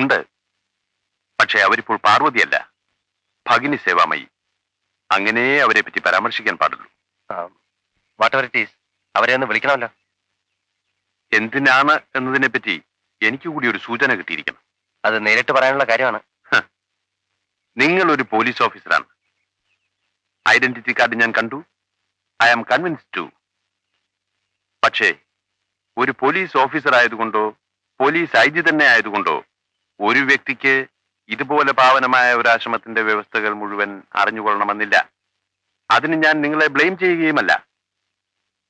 ഉണ്ട്. പക്ഷേ അവരിപ്പോൾ പാർവതിയല്ല. ഭഗിനി സേവാമയി. അങ്ങനെ അവരെ പറ്റി പരാമർശിക്കാൻ പാടുള്ളൂ. വാട്ട് എവർ ഇറ്റ് ഈസ് അവരെ ഒന്ന് വിളിക്കണമല്ലോ. എന്തിനാണ് എന്നതിനെ പറ്റി എനിക്ക് കൂടി ഒരു സൂചന കിട്ടിയിരിക്കണം. അത് നേരിട്ട് പറയാനുള്ള കാര്യമാണ്. നിങ്ങൾ ഒരു പോലീസ് ഓഫീസറാണ്. ഐഡന്റിറ്റി കാർഡ് ഞാൻ കണ്ടു. I am convinced. പക്ഷേ ഒരു പോലീസ് ഓഫീസർ ആയതുകൊണ്ടോ പോലീസ് ഐ ജി തന്നെ ആയതുകൊണ്ടോ ഒരു വ്യക്തിക്ക് ഇതുപോലെ പാവനമായ ഒരു ആശ്രമത്തിന്റെ വ്യവസ്ഥകൾ മുഴുവൻ അറിഞ്ഞുകൊള്ളണമെന്നില്ല. അതിന് ഞാൻ നിങ്ങളെ blame ചെയ്യുകയുമല്ല.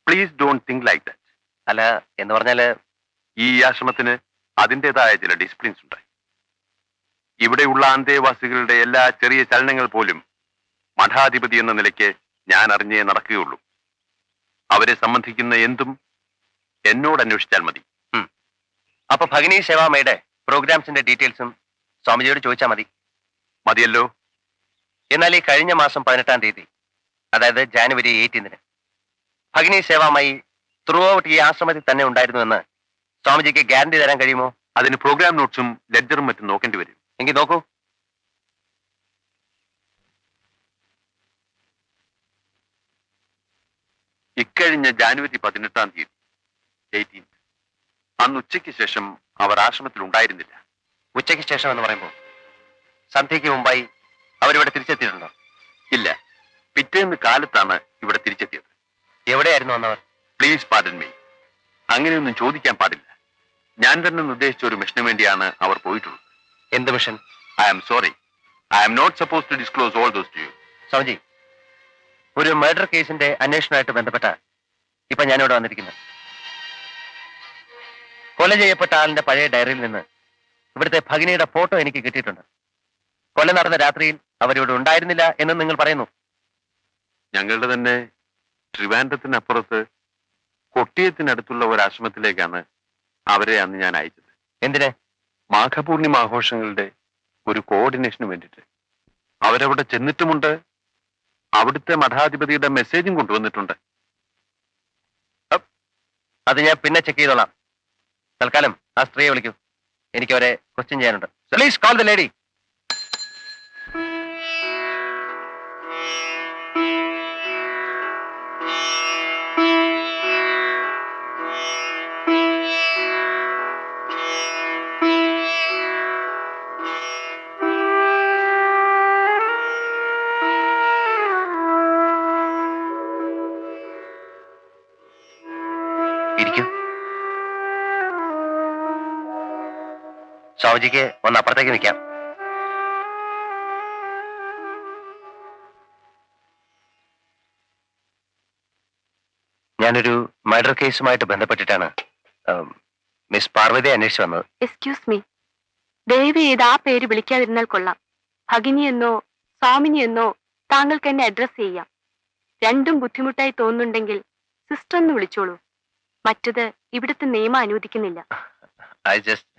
Please don't think like that അല്ല എന്ന് പറഞ്ഞാൽ ഈ ആശ്രമത്തിന് അതിന്റെതായ ചില ഡിസിപ്ലിൻസ് ഉണ്ട് ഇവിടെയുള്ള അന്തേവാസികളുടെ എല്ലാ ചെറിയ ചലനങ്ങൾ പോലും മഠാധിപതി എന്ന നിലയ്ക്ക് ഞാൻ അറിഞ്ഞേ നടക്കുകയുള്ളൂ. അവരെ സംബന്ധിക്കുന്ന എന്തും എന്നോട് അന്വേഷിച്ചാൽ മതി. അപ്പൊ ഭഗിനി സേവാമയുടെ പ്രോഗ്രാംസിന്റെ ഡീറ്റെയിൽസും സ്വാമിജിയോട് ചോദിച്ചാൽ മതി. മതിയല്ലോ. എന്നാൽ ഈ കഴിഞ്ഞ മാസം പതിനെട്ടാം തീയതി അതായത് ജാനുവരി എയ്റ്റീന്തിന് ഭഗിനി സേവാമായി ത്രൂ ഔട്ട് ഈ ആശ്രമത്തിൽ തന്നെ ഉണ്ടായിരുന്നുവെന്ന് സ്വാമിജിക്ക് ഗ്യാരണ്ടി തരാൻ കഴിയുമോ? അതിന് പ്രോഗ്രാം നോട്ട്സും ലെഡ്ജറും മറ്റും നോക്കേണ്ടി വരും. എങ്കിൽ നോക്കൂ. ഇക്കഴിഞ്ഞ ജാനുവരി പതിനെട്ടാം തീയതി എയ്റ്റീൻ. അന്ന് ഉച്ചയ്ക്ക് ശേഷം അവർ ആശ്രമത്തിൽ ഉണ്ടായിരുന്നില്ല. ഉച്ചയ്ക്ക് ശേഷം എന്ന് പറയുമ്പോൾ സന്ധ്യയ്ക്ക് മുമ്പായി അവരിവിടെ തിരിച്ചെത്തിയിട്ടുണ്ടോ? ഇല്ല. പിറ്റേന്ന് കാലത്താണ് ഇവിടെ തിരിച്ചെത്തിയത്. എവിടെയായിരുന്നു വന്നവർ? പ്ലീസ് പാർഡൻ മീ അങ്ങനെയൊന്നും ചോദിക്കാൻ പാടില്ല. ഞാൻ തന്നെ നിർദ്ദേശിച്ച ഒരു മിഷന് വേണ്ടിയാണ് അവർ പോയിട്ടുള്ളത്. എന്ത് mission? I am sorry I am not suppose to disclose all those to you Swamiji ഒരു മർഡർ കേസിന്റെ അന്വേഷണമായിട്ട് ബന്ധപ്പെട്ട ഇപ്പൊ ഞാനിവിടെ വന്നിരിക്കുന്നത്. കൊല ചെയ്യപ്പെട്ട ആളിന്റെ പഴയ ഡയറിയിൽ നിന്ന് ഇവിടുത്തെ ഭഗിനിയുടെ ഫോട്ടോ എനിക്ക് കിട്ടിയിട്ടുണ്ട്. കൊല നടന്ന രാത്രിയിൽ അവരിവിടെ ഉണ്ടായിരുന്നില്ല എന്ന് നിങ്ങൾ പറയുന്നു. ഞങ്ങളുടെ തന്നെ ട്രിവാൻഡ്രത്തിനപ്പുറത്ത് കൊട്ടിയത്തിനടുത്തുള്ള ഒരു ആശ്രമത്തിലേക്കാണ് അവരെ അന്ന് ഞാൻ അയച്ചത്. എന്തിന്? മാഘപൂർണിമ ആഘോഷങ്ങളുടെ ഒരു കോർഡിനേഷന് വേണ്ടിയിട്ട് അവരവിടെ ചെന്നിട്ടുമുണ്ട്. അവിടുത്തെ മഠാധിപതിയുടെ മെസ്സേജും കൊണ്ടുവന്നിട്ടുണ്ട്. അത് ഞാൻ പിന്നെ ചെക്ക് ചെയ്തോളാം. തൽക്കാലം ആ സ്ത്രീയെ വിളിക്കൂ. എനിക്ക് അവരെ ക്വസ്റ്റ്യൻ ചെയ്യാനുണ്ട്. പ്ലീസ് കോൾ ദ ലേഡി സ്വാമിജിക്ക് ഒന്ന് അപ്പുറത്തേക്ക് നിൽക്കാം. ഞാനൊരു മർഡർ കേസുമായിട്ട് ബന്ധപ്പെട്ടിട്ടാണ് മിസ് പാർവതി അന്വേഷിച്ചു വന്നത്. എക്സ്ക്യൂസ് മീ ദയവ് ചെയ്ത് ആ പേര് വിളിക്കാതിരുന്നാൽ കൊള്ളാം. ഭഗിനി എന്നോ സ്വാമിനി എന്നോ താങ്കൾക്ക് എന്നെ അഡ്രസ് ചെയ്യാം. രണ്ടും ബുദ്ധിമുട്ടായി തോന്നുന്നുണ്ടെങ്കിൽ സിസ്റ്റർ എന്ന് വിളിച്ചോളൂ. മറ്റത് ഇവിടുത്തെ നിയമം അനുവദിക്കുന്നില്ല. ഐ ജസ്റ്റ്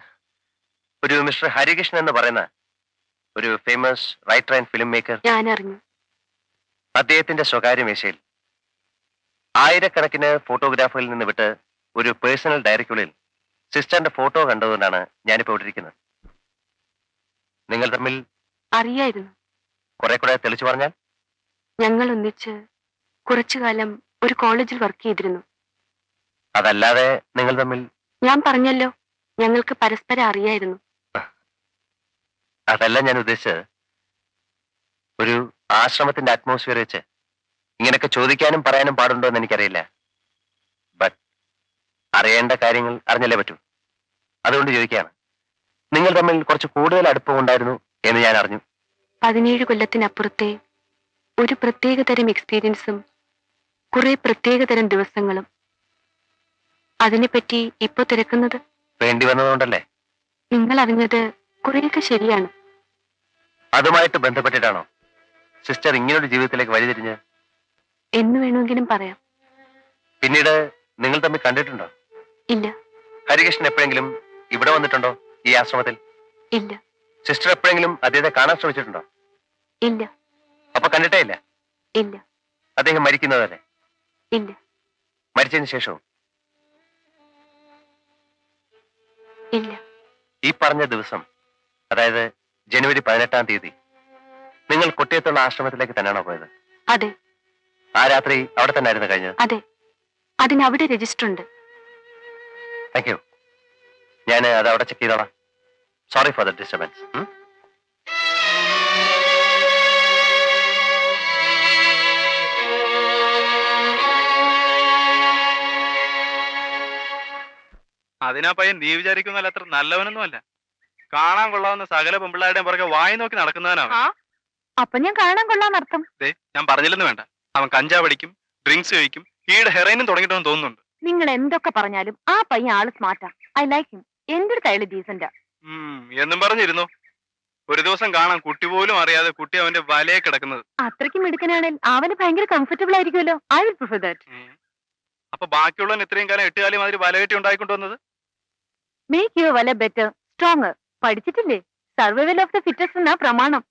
ഒരു മിസ്റ്റർ ഹരികൃഷ്ണൻ എന്ന് പറയുന്ന ഒരു famous writer and film maker ഞാൻ അറിഞ്ഞു അദ്ദേഹത്തിന്റെ സ്വകാര്യ മേശയിൽ ആയിരക്കണക്കിന് ഫോട്ടോഗ്രാഫുകളിൽ നിന്ന് വിട്ട് ഒരു പേഴ്സണൽ ഡയറിക്കുള്ളിൽ സിസ്റ്ററിന്റെ ഫോട്ടോ കണ്ടതുകൊണ്ടാണ് ഞാനിപ്പോ ഇവിടെ ഇരിക്കുന്നത്. നിങ്ങൾ തമ്മിൽ അറിയായിരുന്നു. കുറെ കൂടെ തെളിച്ചു പറഞ്ഞാൽ? ഞങ്ങൾ ഒന്നിച്ച് കുറച്ചു കാലം ഒരു കോളേജിൽ വർക്ക് ചെയ്തിരുന്നു. അതല്ലാതെ നിങ്ങൾ തമ്മിൽ ഞാൻ പറഞ്ഞല്ലോ ഞങ്ങൾക്ക് പരസ്പരം അറിയായിരുന്നു. അതല്ല ഞാൻ ഉദ്ദേശിച്ചത്. ഒരു ആശ്രമത്തിന്റെ അറ്റ്മോസ്ഫിയർ വെച്ച് ഇങ്ങനെയൊക്കെ ചോദിക്കാനും പറയാനും പാടുണ്ടോ എന്ന് എനിക്കറിയില്ല. ബട്ട് അറിയേണ്ട കാര്യങ്ങൾ അറിഞ്ഞല്ലേ പറ്റൂ. അതുകൊണ്ട് ചോദിക്കുകയാണ്. നിങ്ങൾ തമ്മിൽ കുറച്ച് കൂടുതൽ അടുപ്പമുണ്ടായിരുന്നു എന്ന് ഞാൻ അറിഞ്ഞു. പതിനേഴ് കൊല്ലത്തിനപ്പുറത്തെ ഒരു പ്രത്യേകതരം എക്സ്പീരിയൻസും കുറെ പ്രത്യേകതരം ദിവസങ്ങളും. അതിനെപ്പറ്റി ഇപ്പൊ തിരക്കുന്നത്? വേണ്ടി വന്നതുകൊണ്ടല്ലേ? നിങ്ങൾ അറിഞ്ഞത് കുറെയൊക്കെ ശരിയാണ്. അതുമായിട്ട് ബന്ധപ്പെട്ടിട്ടാണോ? സിസ്റ്റർ ഇങ്ങനൊരു ജീവിതത്തിലേക്ക് വഴിതിരിഞ്ഞ് എന്ന് വേണമെങ്കിലും പറയാം. പിന്നീട് നിങ്ങൾ തമ്മിൽ കണ്ടിട്ടുണ്ടോ? ഇല്ല. ഹരികൃഷ്ണൻ എപ്പോഴെങ്കിലും ഇവിടെ വന്നിട്ടുണ്ടോ ഈ ആശ്രമത്തിൽ? ഇല്ല. സിസ്റ്റർ എപ്പോഴെങ്കിലും അദ്ദേഹത്തെ കാണാൻ ശ്രമിച്ചിട്ടുണ്ടോ? ഇല്ല. അപ്പൊ കണ്ടിട്ടേ ഇല്ല? ഇല്ല. അദ്ദേഹം മരിക്കുന്നതല്ലേ? ഇല്ല. മരിച്ചതിന് ശേഷവും ഇല്ല. ഈ പറഞ്ഞ ദിവസം അതായത് ജനുവരി പതിനെട്ടാം തീയതി. നിങ്ങൾ കൊട്ടിയത്തുള്ള ആശ്രമത്തിലേക്ക് തന്നെയാണോ പോയത്? അതെ. ആ രാത്രി അവിടെ തന്നെ ആയിരുന്നു കഴിഞ്ഞത്? അതെ. അതിന് അവിടെ രജിസ്റ്റർ ഉണ്ട്. താങ്ക് യു ഞാൻ അത് അവിടെ ചെക്ക് ചെയ്തോളാം. സോറി ഫോർ ദ ഡിസ്റ്റർബൻസ് അതിനാ പയ്യൻ നീ വിചാരിക്കുന്നല്ല അത്ര നല്ലവനൊന്നും അല്ല കാണാൻ കൊള്ളാവുന്ന സകല പെമ്പിള്ളാരുടെയും പുറകെ വായി നോക്കി നടക്കുന്നവനാണ്. അപ്പൊ ഞാൻ കാണാൻ കൊള്ളാന്നർത്ഥം ഞാൻ പറഞ്ഞില്ലെന്ന് വേണ്ട. അവൻ കഞ്ചാവ് അടിക്കും ഡ്രിങ്ക്സ് കഴിക്കും ഈയുടെ ഹെറൈനും തുടങ്ങിയിട്ടെന്ന് തോന്നുന്നുണ്ട്. നിങ്ങൾ എന്തൊക്കെ പറഞ്ഞാലും ആ പയ്യൻ ആൾ സ്മാർട്ടാ. I like him. എന്തൊരു അയാൾ ഡീസന്റാ ഉം, എന്നും പറഞ്ഞിരുന്നു. ഒരു ദിവസം കാണാൻ കുട്ടി പോലും അറിയാതെ കുട്ടി അവന്റെ വലയെ കിടക്കുന്നത്. അത്രയ്ക്ക് മിടുക്കനാണെങ്കിൽ അവന് ഭയങ്കര കംഫർട്ടബിൾ ആയിരിക്കുമല്ലോ. I will prefer that. അപ്പൊ ബാക്കിയുള്ളവൻ ഇത്രയും കാലം എട്ടുകാലി മാതിരി വലകെട്ടി ഉണ്ടായിക്കൊണ്ടുവന്നത്? മേക്ക് യുവർ വല ബെറ്റർ സ്ട്രോങ് പഠിച്ചിട്ടില്ലേ? സർവൈവൽ ഓഫ് ദ ഫിറ്റസ് എന്നാ പ്രമാണം.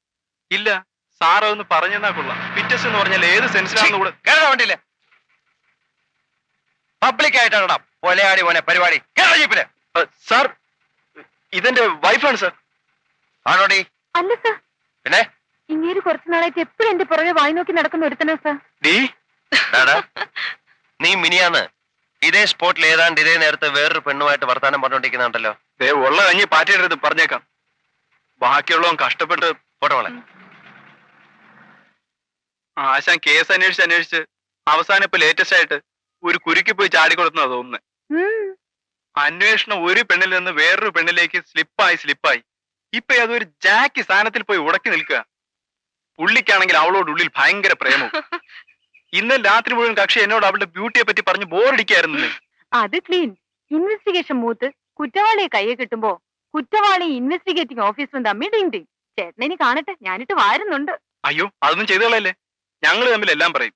ഇല്ല സാർ അതൊന്ന് പറഞ്ഞെന്നാ കൊള്ളാം. ഫിറ്റസ് എന്ന് പറഞ്ഞാൽ ഏത് സെൻസിലാണെന്ന് കൂടെ കേരള വണ്ടിയില്ലേ പബ്ലിക് ആയിട്ടാണോടാ. പൊലയാടി പോനെ പരിപാടി. കേരള ജീപ്പിൽ. സാർ ഇതെന്റെ വൈഫാണ് സാർ. ആണോടി? അല്ല സർ. പിന്നെ? ഇങ്ങേര് കുറച്ചു നാളായിട്ട് എപ്പോഴും എന്റെ പുറകെ വായി നോക്കി നടക്കുന്ന ഒരുത്തനാ സർ. ഡീ? ഡാടാ, നീ മിനിയാന്ന്. ഇതേ സ്പോട്ടിൽ ഏതാണ്ട് ഇതേ നേരത്തെ വേറൊരു പെണ്ണുമായിട്ട് വർത്താനം പറഞ്ഞോണ്ടിരിക്കുന്നുണ്ടല്ലോ. ദേ ഉള്ള കഞ്ഞി പാറ്റിയിടരുത് പറഞ്ഞേക്കാം. ബാക്കിയുള്ളവൻ കഷ്ടപ്പെട്ട് പോട്ടെ മോളെ. ആശാൻ കേസ് അന്വേഷിച്ച് അന്വേഷിച്ച് അവസാനം ഇപ്പൊ ലേറ്റസ്റ്റ് ആയിട്ട് ഒരു കുരുക്കി പോയി ചാടിക്കൊടുത്തുന്ന തോന്നുന്നു. അന്വേഷണം ഒരു പെണ്ണിൽ നിന്ന് വേറൊരു പെണ്ണിലേക്ക് സ്ലിപ്പായി സ്ലിപ്പായി. ഇപ്പൊ അതൊരു ജാക്കി സ്ഥാനത്തിൽ പോയി ഉടക്കി നിൽക്കുക. പുള്ളിക്കാണെങ്കിൽ അവളോട് ഉള്ളിൽ ഭയങ്കര പ്രേമവും. ഇന്നലെ രാത്രി മുഴുവൻ കക്ഷി എന്നോട് അവളുടെ ബ്യൂട്ടിയെ പറ്റി പറഞ്ഞ് ബോറടിക്കായിരുന്നു അത് ക്ലീൻ ഇൻവെസ്റ്റിഗേഷൻ മൂത്ത് കുറ്റവാളിയെ കയ്യെ കിട്ടുമ്പോ കുറ്റവാളി ഇൻവെസ്റ്റിഗേറ്റിംഗ് ഓഫീസറും തമ്മിൽ ഡിങ് ഡിങ് ചേട്ടനെ കാണട്ടെ ഞാനിട്ട് വാരുന്നുണ്ട്. അയ്യോ അതൊന്നും ചെയ്തോളല്ലേ ഞങ്ങൾ തമ്മിൽ എല്ലാം പറയും.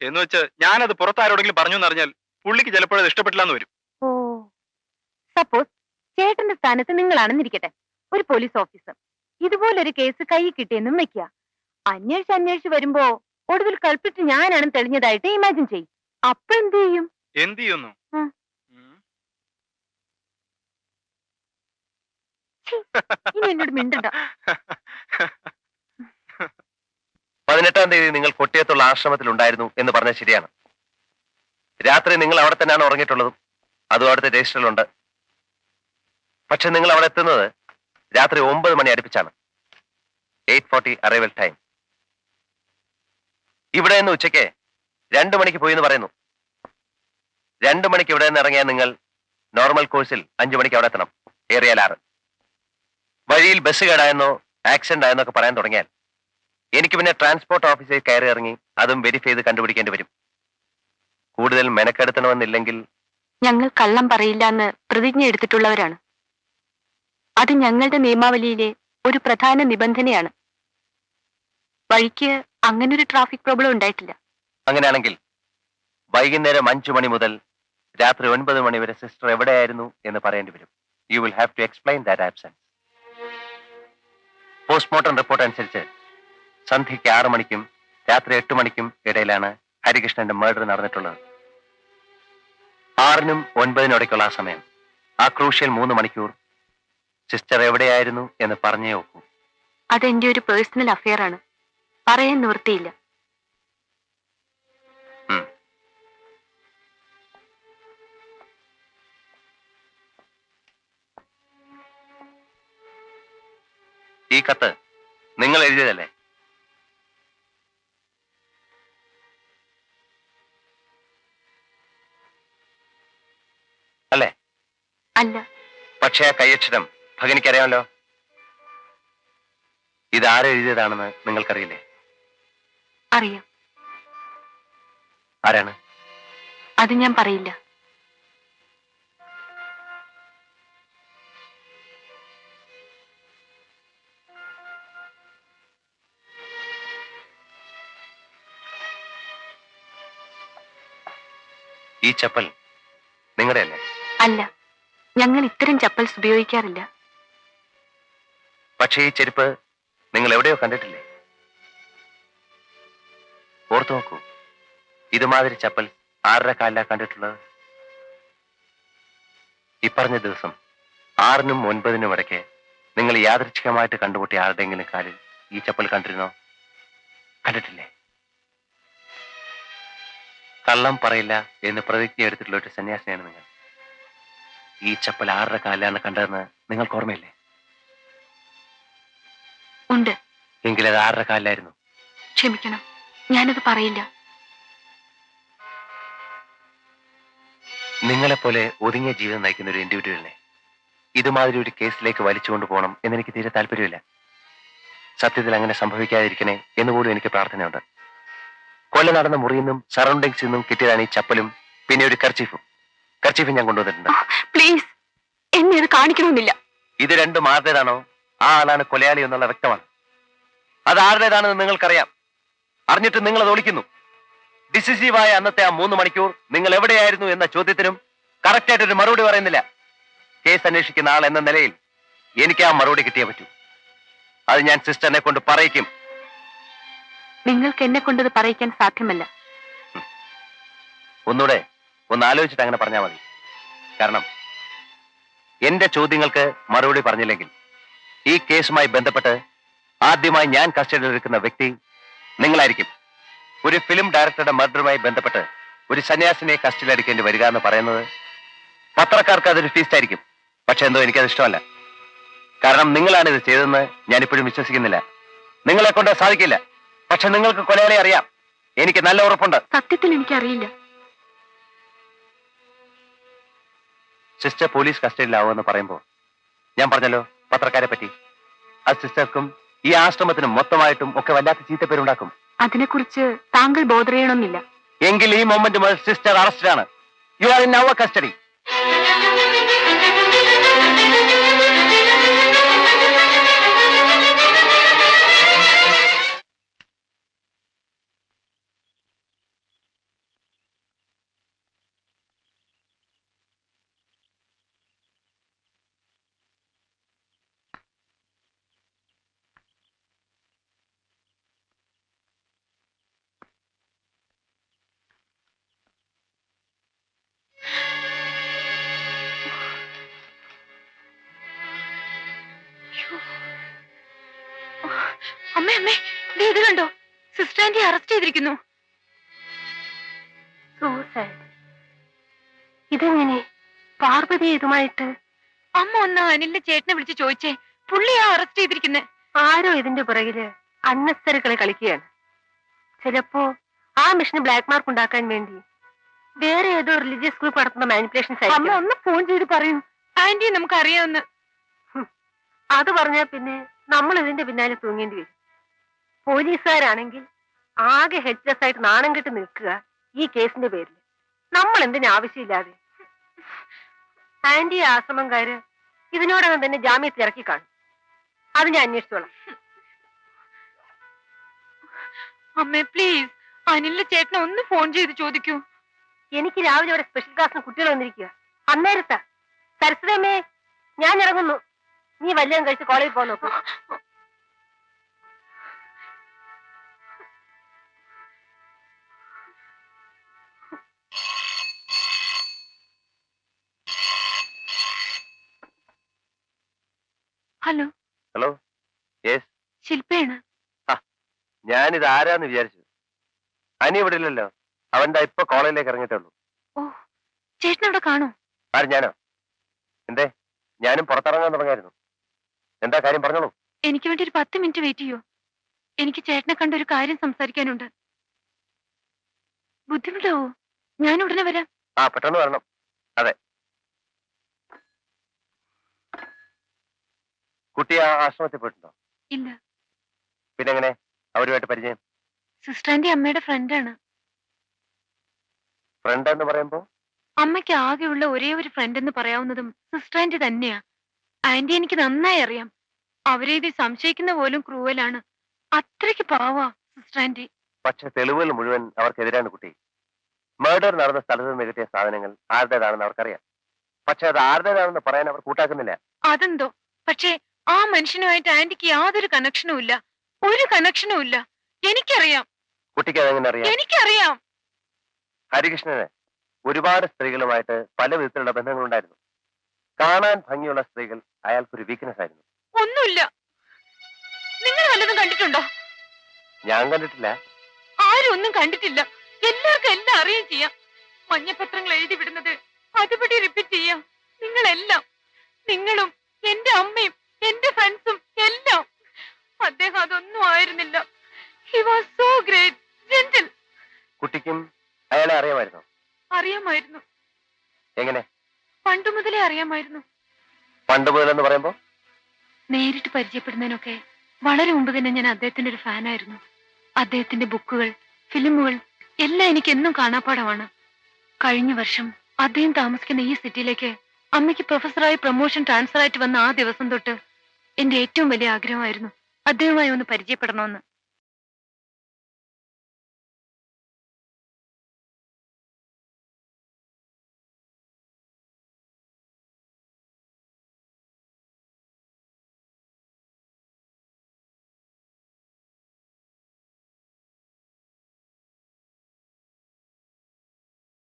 എന്ന് വെച്ച് ഞാനത് പുറത്താരോടെങ്കിലും പറഞ്ഞു എന്നറിഞ്ഞാൽ പുള്ളിക്ക് ചിലപ്പോഴത് ഇഷ്ടപ്പെട്ടില്ലന്ന് വരും. ഓ. സപ്പോസ് ചേട്ടന്റെ സ്ഥാനത്ത് നിങ്ങളാണെന്നിരിക്കട്ടെ ഒരു പോലീസ് ഓഫീസർ ഇതുപോലൊരു കേസ് കൈ കിട്ടിയെന്നും വെക്കുക അന്വേഷിച്ച് അന്വേഷിച്ച് വരുമ്പോ ഒടുവിൽ കൽപ്പിച്ച് ഞാനാണ് തെളിഞ്ഞതായിട്ട് ഇമാജിൻ ചെയ്യും. അപ്പൊ എന്ത് ചെയ്യും? എന്ത് ചെയ്യുന്നു? ഉം. ഉം. ഇനി എന്നോട് മിണ്ടണ്ട. പതിനെട്ടാം തീയതി നിങ്ങൾ കൊട്ടിയത്തുള്ള ആശ്രമത്തിൽ ഉണ്ടായിരുന്നു എന്ന് പറഞ്ഞ ശരിയാണ്. രാത്രി നിങ്ങൾ അവിടെ തന്നെയാണ് ഉറങ്ങിയിട്ടുള്ളതും. അതും അവിടുത്തെ രജിസ്റ്ററിലുണ്ട്. പക്ഷെ നിങ്ങൾ അവിടെ എത്തുന്നത് രാത്രി ഒമ്പത് മണി അടുപ്പിച്ചാണ്. എയ്റ്റ് ഫോർട്ടി അറൈവൽ ടൈം ഇവിടെ നിന്ന് ഉച്ചയ്ക്ക് രണ്ടു മണിക്ക് പോയി എന്ന് പറയുന്നു. രണ്ടു മണിക്ക് ഇവിടെ നിന്ന് ഇറങ്ങിയാൽ നിങ്ങൾ നോർമൽ കോഴ്സിൽ അഞ്ചു മണിക്ക് അവിടെ എത്തണം ഏറിയാൽ ആറ്. വഴിയിൽ ബസ് കേടായെന്നോ ആക്സിഡന്റ് ആയെന്നൊക്കെ പറയാൻ തുടങ്ങിയാൽ എനിക്ക് പിന്നെ ട്രാൻസ്പോർട്ട് ഓഫീസിൽ കയറി ഇറങ്ങി അതും വെരിഫൈ ചെയ്ത് കണ്ടുപിടിക്കേണ്ടി വരും. കൂടുതൽ മെനക്കെടുത്തണമെന്നില്ലെങ്കിൽ ഞങ്ങൾ കള്ളം പറയില്ല എന്ന് പ്രതിജ്ഞ എടുത്തിട്ടുള്ളവരാണ്. അത് ഞങ്ങളുടെ നിയമാവലിയിലെ ഒരു പ്രധാന നിബന്ധനയാണ്. വഴിക്ക് അങ്ങനെ ഒരു ട്രാഫിക് പ്രോബ്ലം ഉണ്ടായിട്ടില്ല. അങ്ങനെയാണെങ്കിൽ വൈകുന്നേരം അഞ്ചു മണി മുതൽ രാത്രി ഒൻപത് മണി വരെ സിസ്റ്റർ എവിടെയായിരുന്നു എന്ന് പറയേണ്ടി വരും. You will have to explain that absence postmortem report അനുസരിച്ച് സന്ധ്യയ്ക്ക് ആറു മണിക്കും രാത്രി എട്ട് മണിക്കും ഇടയിലാണ് ഹരികൃഷ്ണന്റെ മർഡർ നടന്നിട്ടുള്ളത്. ആറിനും ഒൻപതിനും ഇടയ്ക്കുള്ള ആ സമയം. ആ ക്രൂഷ്യൽ മൂന്ന് മണിക്കൂർ സിസ്റ്റർ എവിടെയായിരുന്നു എന്ന് പറഞ്ഞേ നോക്കൂ അതെന്റെ ഒരു പേഴ്സണൽ അഫയർ ആണ്. പറയാൻ നിവൃത്തിയില്ല. ഈ കത്ത് നിങ്ങൾ എഴുതിയതല്ലേ? അല്ലേ? അല്ല. പക്ഷേ ആ കൈയക്ഷരം ഭഗനിക്കറിയാമല്ലോ ഇതാരെഴുതിയതാണെന്ന് നിങ്ങൾക്കറിയില്ലേ? അറിയാം. ആരാണ്? അത് ഞാൻ പറയില്ല. ഈ ചപ്പൽ നിങ്ങളുടെ അല്ലേ അല്ല ഞങ്ങൾ ഇത്തരം ചപ്പൽസ് ഉപയോഗിക്കാറില്ല. പക്ഷേ ഈ ചെരുപ്പ് നിങ്ങൾ എവിടെയോ കണ്ടിട്ടില്ലേ? ഓർത്തു നോക്കൂ. ഇതുമാതിരി ചപ്പൽ ആറര കാലിലാ കണ്ടിട്ടുള്ളത്. ഇപ്പറഞ്ഞ ദിവസം ആറിനും ഒൻപതിനും ഇടയ്ക്ക് നിങ്ങൾ യാദൃച്ഛികമായിട്ട് കണ്ടുപൊട്ടിയ ആരുടെയെങ്കിലും കാലിൽ ഈ ചപ്പൽ കണ്ടിരുന്നോ? കണ്ടിട്ടില്ലേ? കള്ളം പറയില്ല എന്ന് പ്രതിജ്ഞ എടുത്തിട്ടുള്ള ഒരു സന്യാസിയാണ് നിങ്ങൾ. ഈ ചപ്പൽ ആറര കാലിലാണ് കണ്ടതെന്ന് നിങ്ങൾക്ക് ഓർമ്മയില്ലേ? ഉണ്ട്. എങ്കിലത് ആറര കാലിലായിരുന്നു. ക്ഷമിക്കണം. ഞാനത് പറയില്ല. നിങ്ങളെപ്പോലെ ഒതുങ്ങിയ ജീവിതം നയിക്കുന്ന ഒരു ഇൻഡിവിജ്വലിനെ ഇതുമാതിരി ഒരു കേസിലേക്ക് വലിച്ചുകൊണ്ട് പോകണം എന്നെനിക്ക് തീരെ താല്പര്യമില്ല. സത്യത്തിൽ അങ്ങനെ സംഭവിക്കാതിരിക്കണേ എന്ന് പോലും എനിക്ക് പ്രാർത്ഥനയുണ്ട്. കൊല്ല നടന്ന മുറിയിൽ നിന്നും സറൗണ്ടിങ്സിൽ നിന്നും കിട്ടിയതാണ് ഈ ചപ്പലും പിന്നെ ഒരു കർച്ചീഫും കർച്ചീഫും ഞാൻ കൊണ്ടുവന്നിട്ടുണ്ട്. പ്ലീസ് എന്നെ അത് കാണിക്കണമെന്നില്ല. ഇത് രണ്ടും ആരുടേതാണോ? ആ ആളാണ് കൊലയാളി എന്നുള്ള വ്യക്തമാണ്. അത് ആരുടേതാണെന്ന് നിങ്ങൾക്കറിയാം. അറിഞ്ഞിട്ട് നിങ്ങൾ അത് ഒളിക്കുന്നു. ഡിസിസീവായ അന്നത്തെ ആ മൂന്ന് മണിക്കൂർ നിങ്ങൾ എവിടെയായിരുന്നു എന്ന ചോദ്യത്തിനും കറക്റ്റായിട്ട് ഒരു മറുപടി പറയുന്നില്ല. കേസ് അന്വേഷിക്കുന്ന ആൾ എന്ന നിലയിൽ എനിക്ക് ആ മറുപടി കിട്ടിയേ പറ്റൂ. അത് ഞാൻ സിസ്റ്ററിനെ കൊണ്ട് പറയിക്കും. നിങ്ങൾക്ക് എന്നെ കൊണ്ടത് പറയിക്കാൻ സാധ്യമല്ല. ഒന്നുകൂടെ ഒന്ന് ആലോചിച്ചിട്ട് അങ്ങനെ പറഞ്ഞാൽ മതി. കാരണം എന്റെ ചോദ്യങ്ങൾക്ക് മറുപടി പറഞ്ഞില്ലെങ്കിൽ ഈ കേസുമായി ബന്ധപ്പെട്ട് ആദ്യമായി ഞാൻ കസ്റ്റഡിയിൽ എടുക്കുന്ന വ്യക്തി നിങ്ങളായിരിക്കും. ഒരു ഫിലിം ഡയറക്ടറുടെ മർഡറുമായി ബന്ധപ്പെട്ട് ഒരു സന്യാസിനെ കസ്റ്റഡിയിൽ എടുക്കേണ്ടി വരിക എന്ന് പറയുന്നത് പത്രക്കാർക്ക് അതൊരു ഫീസ് ആയിരിക്കും. പക്ഷെ എന്തോ എനിക്കത് ഇഷ്ടമല്ല. കാരണം നിങ്ങളാണ് ഇത് ചെയ്തതെന്ന് ഞാൻ ഇപ്പോഴും വിശ്വസിക്കുന്നില്ല. നിങ്ങളെ കൊണ്ട് സാധിക്കില്ല. പക്ഷെ നിങ്ങൾക്ക് കൊലയാളി അറിയാം. എനിക്ക് നല്ല ഉറപ്പുണ്ട്. സത്യത്തിൽ എനിക്കറിയില്ല. സിസ്റ്റർ പോലീസ് കസ്റ്റഡിയിലാവുമെന്ന് പറയുമ്പോൾ ഞാൻ പറഞ്ഞല്ലോ പത്രക്കാരെ പറ്റി. ആ സിസ്റ്റർക്കും ഈ ആശ്രമത്തിന് മൊത്തമായിട്ടും ഒക്കെ വല്ലാത്ത ചീത്തപ്പേരുണ്ടാക്കും. അതിനെക്കുറിച്ച് താങ്കൾ ബോധറിയണമെന്നില്ല. എങ്കിൽ ഈ മൊമെന്റ് മുതൽ sister അറസ്റ്റിലാണ് you are in our custody അമ്മേ അമ്മേ ദേ ഇത് കണ്ടോ? സിസ്റ്റർ ആന്റി അറസ്റ്റ് ചെയ്തിരിക്കുന്നു. ഇതെങ്ങനെ? പാർവതി ഇതുമായിട്ട്? അമ്മ ഒന്ന് അനിലിന്റെ ചേട്ടനെ വിളിച്ച് ചോദിച്ചേ പുള്ളിയാ അറസ്റ്റ് ചെയ്തിരിക്കുന്നത് ആരോ ഇതിന്റെ പുറകിൽ അണ്ണസ്തരകളെ കളിക്കുകയാണ്. ചിലപ്പോ ആ മിഷന് ബ്ലാക്ക് മാർക്ക് ഉണ്ടാക്കാൻ വേണ്ടി വേറെ ഏതോ റിലീജിയസ് ഗ്രൂപ്പ് നടത്തുന്ന മാനിപ്പുലേഷൻസ് അമ്മ ഒന്ന് ഫോൺ ചെയ്ത് പറയൂ. ആന്റി നമുക്ക് അറിയാവുന്ന അത് പറഞ്ഞാൽ പിന്നെ നമ്മൾ ഇതിന്റെ പിന്നാലെ തൂങ്ങേണ്ടി വരും. പോലീസുകാരാണെങ്കിൽ ആകെ ഹെൽപ്ലെസ് ആയിട്ട് നാണം കെട്ട് നിൽക്കുക ഈ കേസിന്റെ പേരിൽ. നമ്മൾ എന്തിനു ആവശ്യമില്ലാതെ? ആന്റി ആശ്രമംകാര് ഇതിനോടകം തന്നെ ജാമ്യത്തിൽ ഇറക്കി കാണും. അത് ഞാൻ അന്വേഷിച്ചോളാം. അമ്മേ പ്ലീസ് അനിലിന്റെ ചേട്ടനെ ഒന്ന് ഫോൺ ചെയ്ത് ചോദിക്കൂ. എനിക്ക് രാവിലെ ഇവിടെ സ്പെഷ്യൽ ക്ലാസ്സിന് കുട്ടികൾ വന്നിരിക്കുക. അന്നേരത്താ. സരസ്വതമ്മേ ഞാൻ ഇറങ്ങുന്നു. നീ വല്ലതും കഴിച്ച് കോളേജിൽ പോകാൻ നോക്കൂ. ഹലോ. Hello yes. ശില്പയാണ്. ഞാനിത് ആരാന്ന് വിചാരിച്ചു. അനി ഇവിടെ ഇല്ലല്ലോ. അവന്റെ ഇപ്പൊ കോളേജിലേക്ക് ഇറങ്ങിയിട്ടേ ഉള്ളൂ ഓ ചേട്ടൻ അവിടെ കാണോ? ആര് ഞാനോ? എന്തേ? ഞാനും പുറത്തിറങ്ങാൻ തുടങ്ങായിരുന്നു. എന്താ കാര്യം പറഞ്ഞോളൂ. എനിക്ക് വേണ്ടി ഒരു പത്ത് മിനിറ്റ് വെയിറ്റ് ചെയ്യോ. എനിക്ക് ചേട്ടനെ കണ്ട ഒരു കാര്യം സംസാരിക്കാനുണ്ട്. ബുദ്ധിമുട്ടാവോ? ഞാൻ ഉടനെ വരാം. ആ പെട്ടെന്ന് വരണം. അതെ. കുട്ടി ആ ആശ്രമത്തിൽ പോയിട്ടുണ്ടോ? ഇല്ല. പിന്നെ എങ്ങനെ അവരുമായിട്ട് പരിചയം? സിസ്റ്ററിന്റെ അമ്മയുടെ ഫ്രണ്ടാണ്. ഫ്രണ്ട് എന്ന് പറയുമ്പോ? അമ്മയ്ക്ക് ആകെയുള്ള ഒരേ ഒരു ഫ്രണ്ട് എന്ന് പറയാവുന്നതും സിസ്റ്റർ ആന്റി തന്നെയാ. ആന്റി എനിക്ക് നന്നായി അറിയാം. അവരെ ഇത് സംശയിക്കുന്ന പോലും ക്രൂവലാണ്. അത്രയ്ക്ക് പാവാ സിസ്റ്റർ ആന്റി പക്ഷെ തെളിവുകൾ മുഴുവൻ അവർക്കെതിരാണ് കുട്ടി. മർഡർ നടന്ന സ്ഥലത്ത് നിന്ന് കിട്ടിയ സാധനങ്ങൾ ആരുടേതാണെന്ന് അവർക്കറിയാം. പക്ഷെ അത് ആരുടേതാണെന്ന് പറയാൻ അവർ കൂട്ടാക്കുന്നില്ല. അതെന്തോ? പക്ഷേ ആ മനുഷ്യനുമായിട്ട് ആന്റിക്ക് യാതൊരു കണക്ഷനും ഇല്ല. ഒരു കണക്ഷനും ഇല്ല. എനിക്കറിയാം. കുട്ടിക്ക് അതെങ്ങനെ അറിയാം? എനിക്കറിയാം. ഹരികൃഷ്ണന് ഒരുപാട് സ്ത്രീകളുമായിട്ട് പല വിധത്തിലുള്ള ബന്ധങ്ങളുണ്ടായിരുന്നു. കാണാൻ ഭംഗിയുള്ള സ്ത്രീകൾ അയാൾക്കൊരു വീക്ക്നെസ് ആയിരുന്നു. ഒന്നുമില്ല. നിങ്ങൾ വല്ലതും കണ്ടിട്ടുണ്ടോ? ഞാൻ കണ്ടിട്ടില്ല. ആരും ഒന്നും കണ്ടിട്ടില്ല. എല്ലാവർക്കും എല്ലാം അറിയുകയും ചെയ്യാം. മഞ്ഞപത്രങ്ങൾ എഴുതി വിടുന്നത് അതുപടി റിപ്പീറ്റ് ചെയ്യാം. നിങ്ങളെല്ലാം. നിങ്ങളും എന്റെ അമ്മയും അറിയാമായിരുന്നു. പണ്ട് മുതലെന്ന് പറയുമ്പോ? നേരിട്ട് പരിചയപ്പെടുന്നതിനൊക്കെ വളരെ മുമ്പ് തന്നെ ഞാൻ അദ്ദേഹത്തിന്റെ ഒരു ഫാനായിരുന്നു. അദ്ദേഹത്തിന്റെ ബുക്കുകൾ ഫിലിമുകൾ എല്ലാം എനിക്ക് എന്നും കാണാപ്പാടമാണ് കഴിഞ്ഞ വർഷം അദ്ദേഹം താമസിക്കുന്ന ഈ സിറ്റിയിലേക്ക് അമ്മയ്ക്ക് പ്രൊഫസറായി പ്രൊമോഷൻ ട്രാൻസ്ഫർ ആയിട്ട് വന്ന ആ ദിവസം തൊട്ട് എന്റെ ഏറ്റവും വലിയ ആഗ്രഹമായിരുന്നു അദ്ദേഹമായി ഒന്ന് പരിചയപ്പെടണമെന്ന്.